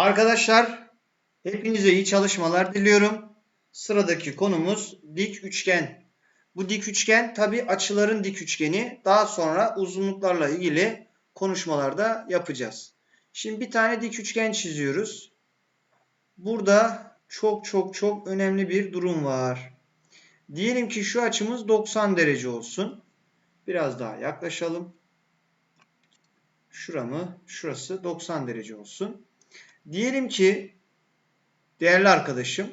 Arkadaşlar hepinize iyi çalışmalar diliyorum. Sıradaki konumuz dik üçgen. Bu dik üçgen tabi açıların dik üçgeni. Daha sonra uzunluklarla ilgili konuşmalarda yapacağız. Şimdi bir tane dik üçgen çiziyoruz. Burada çok çok çok önemli bir durum var. Diyelim ki şu açımız 90 derece olsun. Biraz daha yaklaşalım. Şuramı, şurası 90 derece olsun. Diyelim ki değerli arkadaşım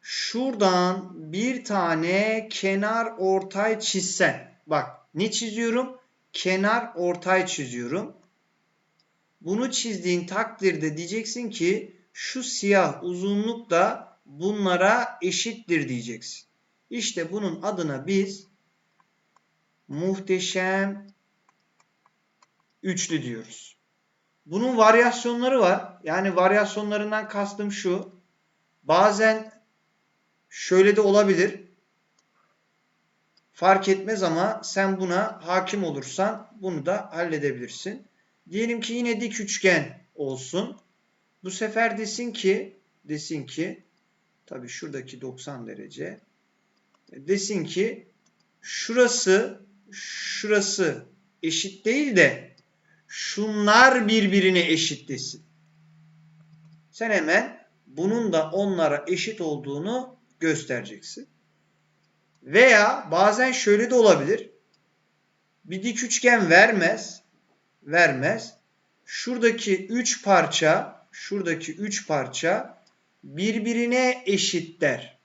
şuradan bir tane kenar ortay çizsen. Bak ne çiziyorum? Kenar ortay çiziyorum. Bunu çizdiğin takdirde diyeceksin ki şu siyah uzunluk da bunlara eşittir diyeceksin. İşte bunun adına biz muhteşem üçlü diyoruz. Bunun varyasyonları var. Yani varyasyonlarından kastım şu. Bazen şöyle de olabilir. Fark etmez ama sen buna hakim olursan bunu da halledebilirsin. Diyelim ki yine dik üçgen olsun. Bu sefer desin ki desin ki tabi şuradaki 90 derece desin ki şurası şurası eşit değil de şunlar birbirine eşit desin. Sen hemen bunun da onlara eşit olduğunu göstereceksin. Veya bazen şöyle de olabilir. Bir dik üçgen vermez. Vermez. Şuradaki üç parça, şuradaki üç parça birbirine eşit der.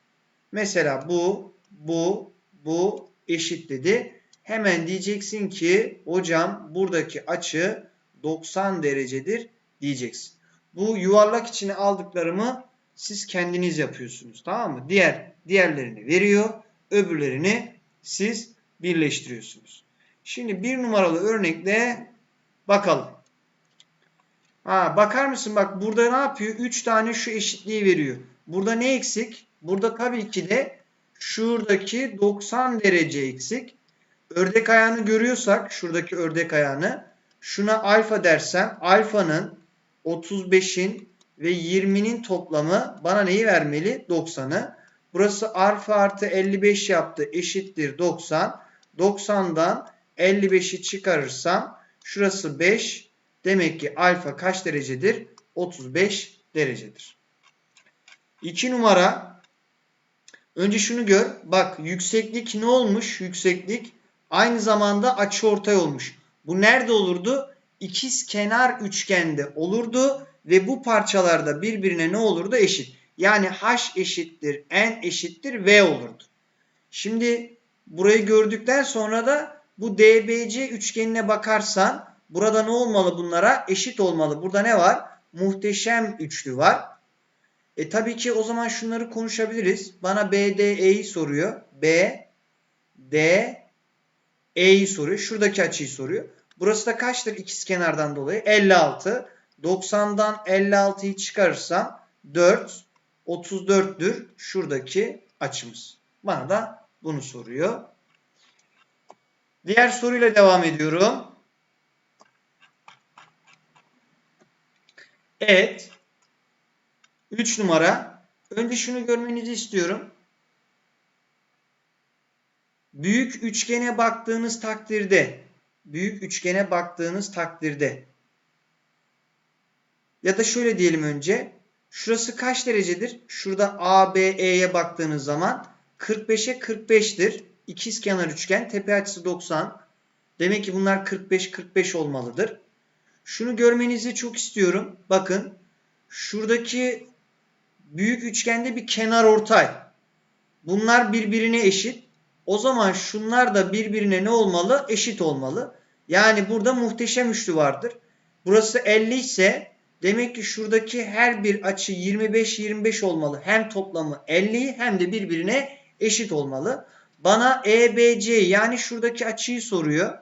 Mesela bu, bu, bu eşit dedi. Hemen diyeceksin ki hocam buradaki açı 90 derecedir diyeceksin. Bu yuvarlak içine aldıklarımı siz kendiniz yapıyorsunuz. Tamam mı? Diğer diğerlerini veriyor. Öbürlerini siz birleştiriyorsunuz. Şimdi bir numaralı örnekle bakalım. Ha, bakar mısın bak burada ne yapıyor? 3 tane şu eşitliği veriyor. Burada ne eksik? Burada tabii ki de şuradaki 90 derece eksik. Ördek ayağını görüyorsak şuradaki ördek ayağını şuna alfa dersem alfanın 35'in ve 20'nin toplamı bana neyi vermeli? 90'ı. Burası alfa artı 55 yaptı eşittir 90. 90'dan 55'i çıkarırsam şurası 5. Demek ki alfa kaç derecedir? 35 derecedir. 2 numara. Önce şunu gör. Bak yükseklik ne olmuş? Yükseklik aynı zamanda açıortay olmuş. Bu nerede olurdu? İkiz kenar üçgende olurdu ve bu parçalarda birbirine ne olurdu? Eşit. Yani h eşittir n eşittir v olurdu. Şimdi burayı gördükten sonra da bu DBC üçgenine bakarsan burada ne olmalı bunlara? Eşit olmalı. Burada ne var? Muhteşem üçlü var. E tabii ki o zaman şunları konuşabiliriz. Bana BDE'yi soruyor. B, D, E'yi soruyor. Şuradaki açıyı soruyor. Burası da kaçtır ikiz kenardan dolayı? 56. 90'dan 56'yı çıkarırsam 4, 34'tür şuradaki açımız. Bana da bunu soruyor. Diğer soruyla devam ediyorum. Evet. 3 numara. Önce şunu görmenizi istiyorum. Büyük üçgene baktığınız takdirde büyük üçgene baktığınız takdirde ya da şöyle diyelim önce şurası kaç derecedir? Şurada ABE'ye baktığınız zaman 45'e 45'tir. İkiz kenar üçgen tepe açısı 90. Demek ki bunlar 45 45 olmalıdır. Şunu görmenizi çok istiyorum. Bakın şuradaki büyük üçgende bir kenar ortay. Bunlar birbirine eşit. O zaman şunlar da birbirine ne olmalı? Eşit olmalı. Yani burada muhteşem üçlü vardır. Burası 50 ise demek ki şuradaki her bir açı 25-25 olmalı. Hem toplamı 50 hem de birbirine eşit olmalı. Bana EBC yani şuradaki açıyı soruyor.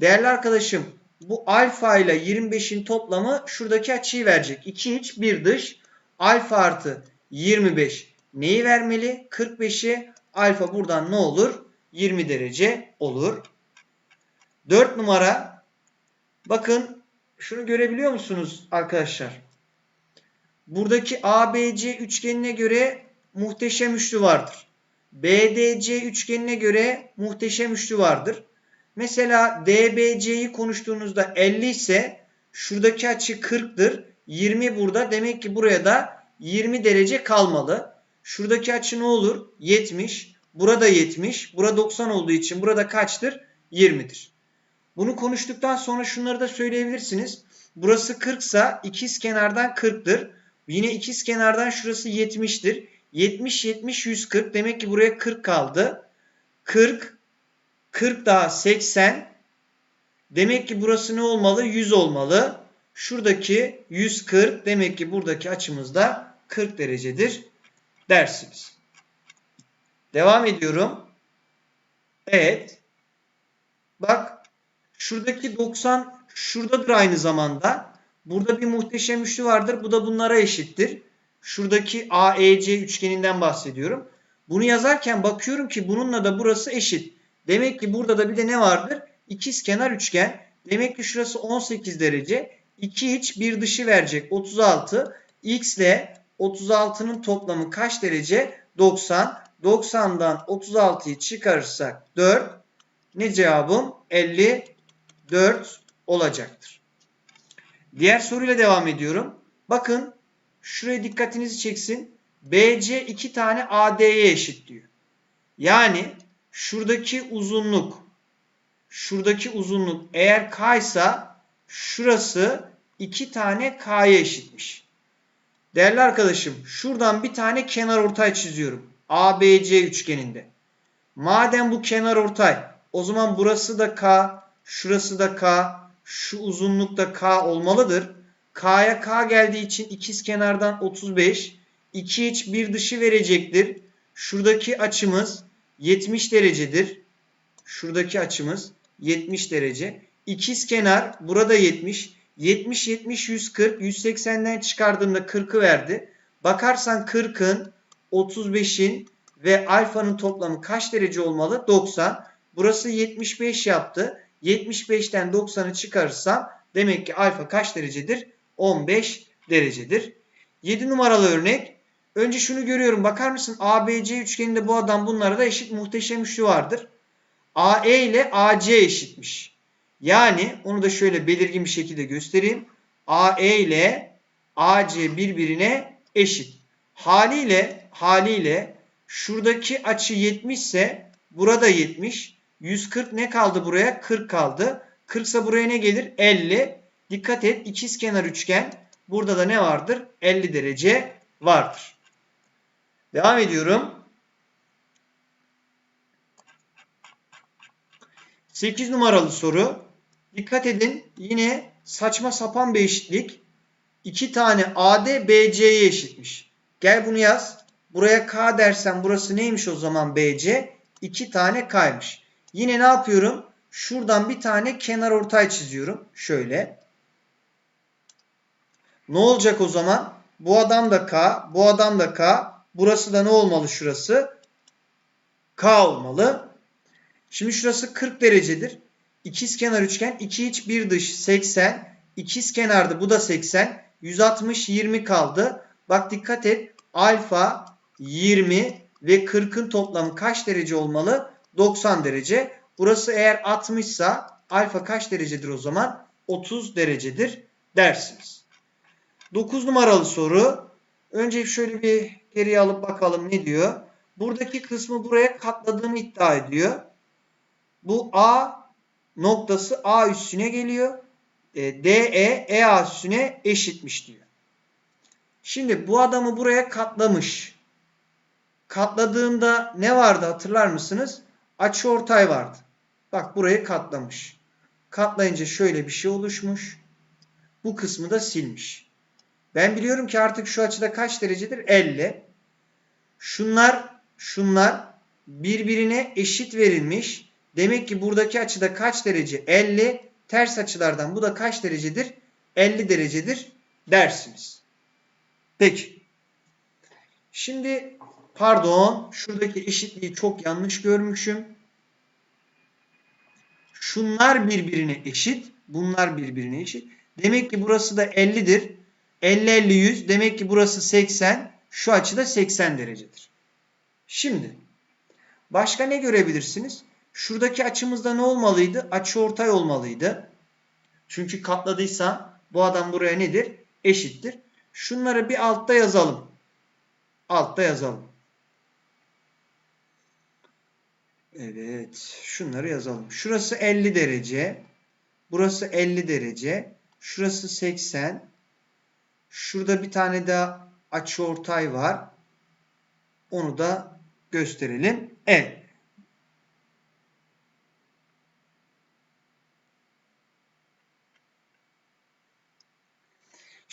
Değerli arkadaşım bu alfa ile 25'in toplamı şuradaki açıyı verecek. 2 iç 1 dış. Alfa artı 25 neyi vermeli? 45'i alfa buradan ne olur? 20 derece olur. 4 numara bakın şunu görebiliyor musunuz arkadaşlar? buradaki ABC üçgenine göre muhteşem üçlü vardır. BDC üçgenine göre muhteşem üçlü vardır. Mesela DBC'yi konuştuğunuzda 50 ise şuradaki açı 40'tır. 20 burada. Demek ki buraya da 20 derece kalmalı. Şuradaki açı ne olur? 70. Burada 70. Burada 90 olduğu için burada kaçtır? 20'dir. Bunu konuştuktan sonra şunları da söyleyebilirsiniz. Burası 40 ise ikiz kenardan 40'tır. Yine ikiz kenardan şurası 70'tir. 70 70 140 demek ki buraya 40 kaldı. 40 40 daha 80 demek ki burası ne olmalı? 100 olmalı. Şuradaki 140 demek ki buradaki açımız da 40 derecedir dersiniz. Devam ediyorum. Evet. Bak şuradaki 90 şuradadır aynı zamanda. Burada bir muhteşem üçlü vardır. Bu da bunlara eşittir. Şuradaki AEC üçgeninden bahsediyorum. Bunu yazarken bakıyorum ki bununla da burası eşit. Demek ki burada da bir de ne vardır? İkiz kenar üçgen. Demek ki şurası 18 derece. 2 iç bir dışı verecek 36. X ile 36'nın toplamı kaç derece? 90. 90'dan 36'yı çıkarırsak 4. Ne cevabım? 54 olacaktır. Diğer soruyla devam ediyorum. Bakın şuraya dikkatinizi çeksin. BC iki tane AD'ye eşit diyor. Yani şuradaki uzunluk şuradaki uzunluk eğer K ise şurası iki tane K'ya eşitmiş. Değerli arkadaşım şuradan bir tane kenar ortay çiziyorum. ABC üçgeninde. Madem bu kenar ortay o zaman burası da K, şurası da K, şu uzunluk da K olmalıdır. K'ya K geldiği için ikiz kenardan 35. 2 iç bir dışı verecektir. Şuradaki açımız 70 derecedir. Şuradaki açımız 70 derece. İkiz kenar burada 70. 70 70 140 180'den çıkardığımda 40'ı verdi. Bakarsan 40'ın 35'in ve alfanın toplamı kaç derece olmalı? 90. Burası 75 yaptı. 75'ten 90'ı çıkarırsam demek ki alfa kaç derecedir? 15 derecedir. 7 numaralı örnek. Önce şunu görüyorum. Bakar mısın? ABC üçgeninde bu adam bunlara da eşit muhteşem üçlü vardır. AE ile AC eşitmiş. Yani onu da şöyle belirgin bir şekilde göstereyim. AE ile AC birbirine eşit. Haliyle haliyle şuradaki açı 70 ise burada 70. 140 ne kaldı buraya? 40 kaldı. 40 ise buraya ne gelir? 50. Dikkat et ikiz kenar üçgen. Burada da ne vardır? 50 derece vardır. Devam ediyorum. 8 numaralı soru. Dikkat edin yine saçma sapan bir eşitlik. 2 tane AD BC'ye eşitmiş. Gel bunu yaz. Buraya K dersen burası neymiş o zaman BC? 2 tane K'ymış. Yine ne yapıyorum? Şuradan bir tane kenar ortay çiziyorum. Şöyle. Ne olacak o zaman? Bu adam da K, bu adam da K. Burası da ne olmalı şurası? K olmalı. Şimdi şurası 40 derecedir. İkiz kenar üçgen 2 iç 1 dış 80. İkiz kenardı bu da 80. 160 20 kaldı. Bak dikkat et. Alfa 20 ve 40'ın toplamı kaç derece olmalı? 90 derece. Burası eğer 60 ise alfa kaç derecedir o zaman? 30 derecedir dersiniz. 9 numaralı soru. Önce şöyle bir geriye alıp bakalım ne diyor. Buradaki kısmı buraya katladığını iddia ediyor. Bu A noktası A üstüne geliyor. E, DE EA üstüne eşitmiş diyor. Şimdi bu adamı buraya katlamış. Katladığında ne vardı hatırlar mısınız? Açı ortay vardı. Bak burayı katlamış. Katlayınca şöyle bir şey oluşmuş. Bu kısmı da silmiş. Ben biliyorum ki artık şu açıda kaç derecedir? 50. Şunlar şunlar birbirine eşit verilmiş. Demek ki buradaki açıda kaç derece? 50. Ters açılardan bu da kaç derecedir? 50 derecedir dersiniz. Peki. Şimdi pardon şuradaki eşitliği çok yanlış görmüşüm. Şunlar birbirine eşit. Bunlar birbirine eşit. Demek ki burası da 50'dir. 50 50 100 demek ki burası 80. Şu açı da 80 derecedir. Şimdi başka ne görebilirsiniz? Şuradaki açımızda ne olmalıydı? Açı ortay olmalıydı. Çünkü katladıysa bu adam buraya nedir? Eşittir. Şunları bir altta yazalım. Altta yazalım. Evet. Şunları yazalım. Şurası 50 derece. Burası 50 derece. Şurası 80. Şurada bir tane daha açıortay var. Onu da gösterelim. Evet.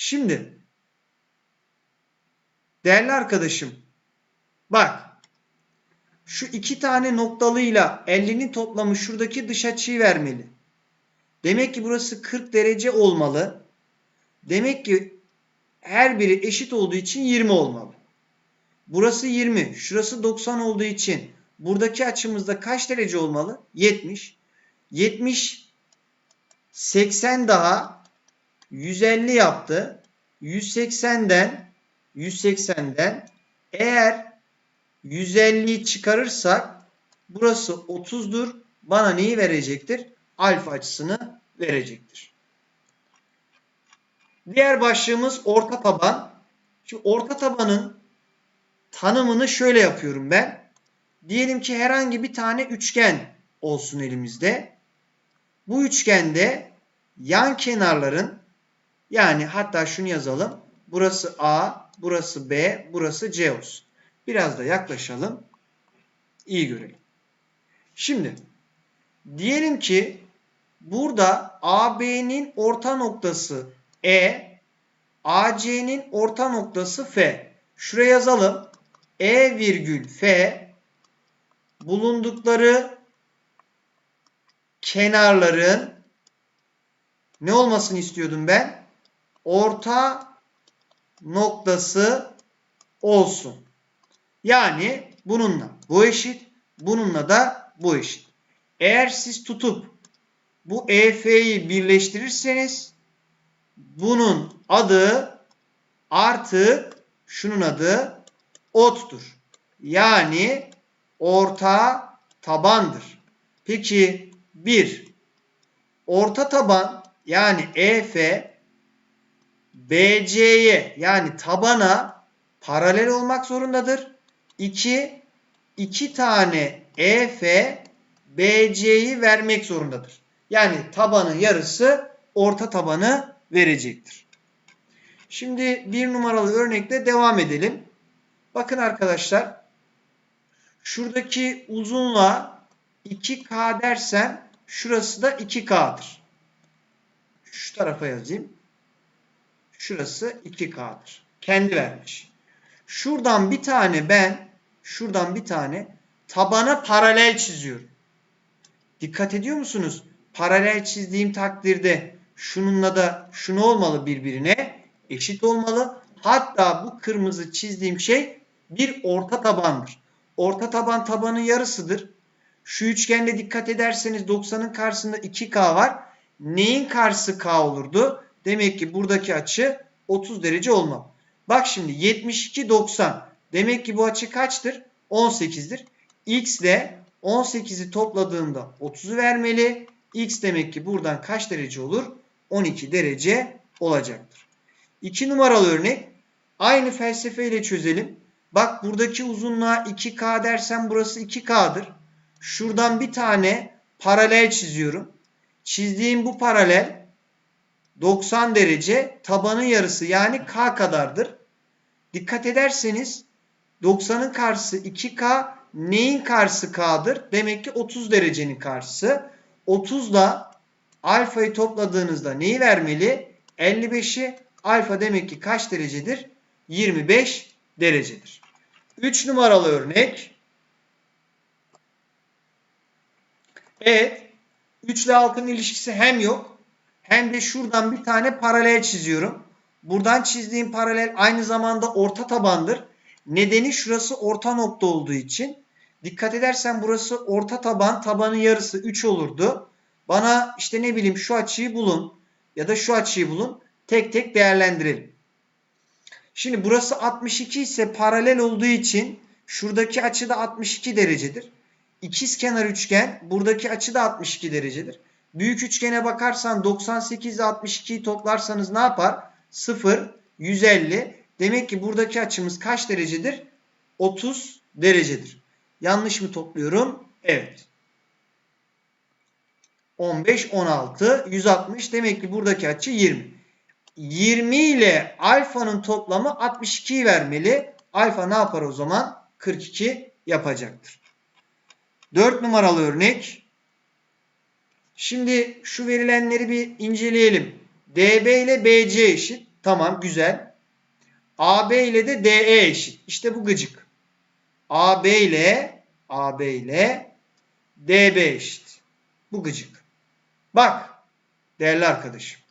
Şimdi değerli arkadaşım bak şu iki tane noktalıyla 50'nin toplamı şuradaki dış açıyı vermeli. Demek ki burası 40 derece olmalı. Demek ki her biri eşit olduğu için 20 olmalı. Burası 20, şurası 90 olduğu için buradaki açımızda kaç derece olmalı? 70. 70 80 daha 150 yaptı. 180'den 180'den eğer 150'yi çıkarırsak burası 30'dur. Bana neyi verecektir? Alfa açısını verecektir. Diğer başlığımız orta taban. Şimdi orta tabanın tanımını şöyle yapıyorum ben. Diyelim ki herhangi bir tane üçgen olsun elimizde. Bu üçgende yan kenarların yani hatta şunu yazalım. Burası A, burası B, burası C olsun. Biraz da yaklaşalım. İyi görelim. Şimdi diyelim ki burada AB'nin orta noktası E, AC'nin orta noktası F. Şuraya yazalım. E virgül F bulundukları kenarların ne olmasını istiyordum ben? Orta noktası olsun. Yani bununla bu eşit, bununla da bu eşit. Eğer siz tutup bu EF'yi birleştirirseniz bunun adı artık şunun adı ottur. Yani orta tabandır. Peki bir orta taban yani EF BC'ye yani tabana paralel olmak zorundadır. 2 2 tane EF BC'yi vermek zorundadır. Yani tabanın yarısı orta tabanı verecektir. Şimdi bir numaralı örnekle devam edelim. Bakın arkadaşlar. Şuradaki uzunluğa 2K dersem şurası da 2K'dır. Şu tarafa yazayım. Şurası 2K'dır. Kendi vermiş. Şuradan bir tane ben şuradan bir tane tabana paralel çiziyorum. Dikkat ediyor musunuz? Paralel çizdiğim takdirde şununla da şunu olmalı birbirine eşit olmalı. Hatta bu kırmızı çizdiğim şey bir orta tabandır. Orta taban tabanın yarısıdır. Şu üçgende dikkat ederseniz 90'ın karşısında 2K var. Neyin karşısı K olurdu? Demek ki buradaki açı 30 derece olmalı. Bak şimdi 72 90. Demek ki bu açı kaçtır? 18'dir. X ile 18'i topladığında 30'u vermeli. X demek ki buradan kaç derece olur? 12 derece olacaktır. 2 numaralı örnek. Aynı felsefeyle çözelim. Bak buradaki uzunluğa 2K dersem burası 2K'dır. Şuradan bir tane paralel çiziyorum. Çizdiğim bu paralel 90 derece tabanın yarısı yani K kadardır. Dikkat ederseniz 90'ın karşısı 2K neyin karşısı K'dır? Demek ki 30 derecenin karşısı. 30 ile alfayı topladığınızda neyi vermeli? 55'i alfa demek ki kaç derecedir? 25 derecedir. 3 numaralı örnek. Evet. 3 ile 6'nın ilişkisi hem yok hem de şuradan bir tane paralel çiziyorum. Buradan çizdiğim paralel aynı zamanda orta tabandır. Nedeni şurası orta nokta olduğu için. Dikkat edersen burası orta taban, tabanın yarısı 3 olurdu. Bana işte ne bileyim şu açıyı bulun ya da şu açıyı bulun. Tek tek değerlendirelim. Şimdi burası 62 ise paralel olduğu için şuradaki açı da 62 derecedir. İkizkenar üçgen buradaki açı da 62 derecedir. Büyük üçgene bakarsan 98 ile 62'yi toplarsanız ne yapar? 0, 150. Demek ki buradaki açımız kaç derecedir? 30 derecedir. Yanlış mı topluyorum? Evet. 15, 16, 160. Demek ki buradaki açı 20. 20 ile alfanın toplamı 62'yi vermeli. Alfa ne yapar o zaman? 42 yapacaktır. 4 numaralı örnek. Şimdi şu verilenleri bir inceleyelim. DB ile BC eşit. Tamam güzel. AB ile de DE eşit. İşte bu gıcık. AB ile AB ile DB eşit. Bu gıcık. Bak değerli arkadaşım.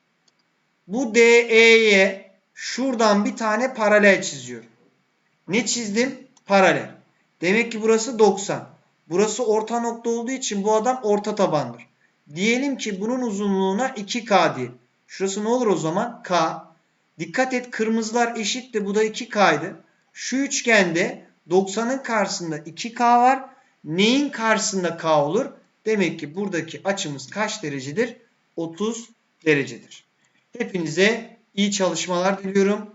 Bu DE'ye şuradan bir tane paralel çiziyorum. Ne çizdim? Paralel. Demek ki burası 90. Burası orta nokta olduğu için bu adam orta tabandır. Diyelim ki bunun uzunluğuna 2K diye. Şurası ne olur o zaman? K. Dikkat et kırmızılar eşit de bu da 2K'ydı. Şu üçgende 90'ın karşısında 2K var. Neyin karşısında K olur? Demek ki buradaki açımız kaç derecedir? 30 derecedir. Hepinize iyi çalışmalar diliyorum.